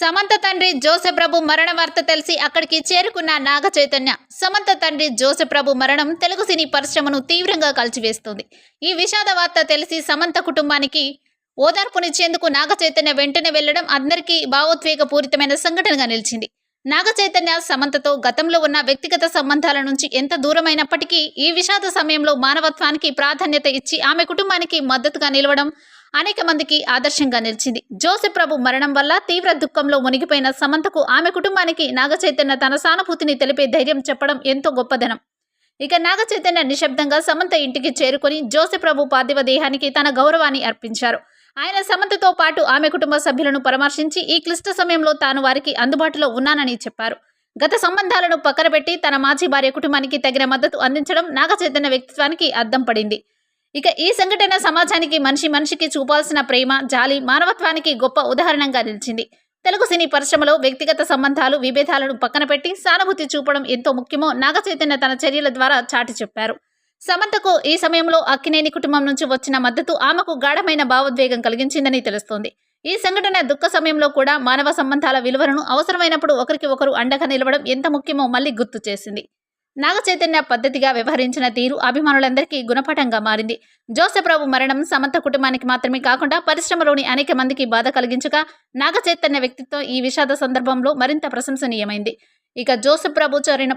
సమంత తండ్రి జోసెప్రభు మరణ వార్త తెలిసి అక్కడికి చేరుకున్న నాగ చైతన్య. సమంత తండ్రి జోసెప్రభు మరణం తెలుగు సినీ పరిశ్రమను తీవ్రంగా కలిచివేస్తుంది. ఈ విషాద వార్త తెలిసి సమంత కుటుంబానికి ఓదార్పునిచ్చేందుకు నాగ చైతన్య వెంటనే వెళ్ళడం అందరికీ భావోద్వేగపూరితమైన సంఘటనగా నిలిచింది. నాగ చైతన్య సమంతతో గతంలో ఉన్న వ్యక్తిగత సంబంధాల నుంచి ఎంత దూరమైనప్పటికీ ఈ విషాద సమయంలో మానవత్వానికి ప్రాధాన్యత ఇచ్చి ఆమె కుటుంబానికి మద్దతుగా నిలవడం అనేక మందికి ఆదర్శంగా నిలిచింది. జోసి ప్రభు మరణం వల్ల తీవ్ర దుఃఖంలో మునిగిపోయిన సమంతకు ఆమె కుటుంబానికి నాగచైతన్య తన సానుభూతిని తెలిపే ధైర్యం చెప్పడం ఎంతో గొప్పదనం. ఇక నాగ చైతన్య నిశ్శబ్దంగా సమంత ఇంటికి చేరుకొని జోసెఫ్ ప్రభు పార్థివ దేహానికి తన గౌరవాన్ని అర్పించారు. ఆయన సమంతతో పాటు ఆమె కుటుంబ సభ్యులను పరామర్శించి ఈ క్లిష్ట సమయంలో తాను వారికి అందుబాటులో ఉన్నానని చెప్పారు. గత సంబంధాలను పక్కనబెట్టి తన మాజీ భార్య కుటుంబానికి తగిన మద్దతు అందించడం నాగ చైతన్య వ్యక్తిత్వానికి అద్దం పడింది. ఇక ఈ సంఘటన సమాజానికి మనిషి మనిషికి చూపాల్సిన ప్రేమ జాలి మానవత్వానికి గొప్ప ఉదాహరణగా నిలిచింది. తెలుగు సినీ పరిశ్రమలో వ్యక్తిగత సంబంధాలు విభేదాలను పక్కన పెట్టి సానుభూతి చూపడం ఎంతో ముఖ్యమో నాగచైతన్య తన చర్యల ద్వారా చాటి చెప్పారు. సమంతకు ఈ సమయంలో అక్కినేని కుటుంబం నుంచి వచ్చిన మద్దతు ఆమెకు గాఢమైన భావోద్వేగం కలిగించిందని తెలుస్తోంది. ఈ సంఘటన దుఃఖ సమయంలో కూడా మానవ సంబంధాల విలువలను అవసరమైనప్పుడు ఒకరికి ఒకరు అండగా నిలవడం ఎంత ముఖ్యమో మళ్ళీ గుర్తు చేసింది. నాగ చైతన్య పద్ధతిగా వ్యవహరించిన తీరు అభిమానులందరికీ గుణపాఠంగా మారింది. జోసెఫ్రావు మరణం సమంత కుటుంబానికి మాత్రమే కాకుండా పరిశ్రమలోని అనేక మందికి బాధ కలిగించగా నాగ చైతన్య వ్యక్తిత్వం ఈ విషాద సందర్భంలో మరింత ప్రశంసనీయమైంది. ఇక జోసెఫ్ ప్రభు చేరిన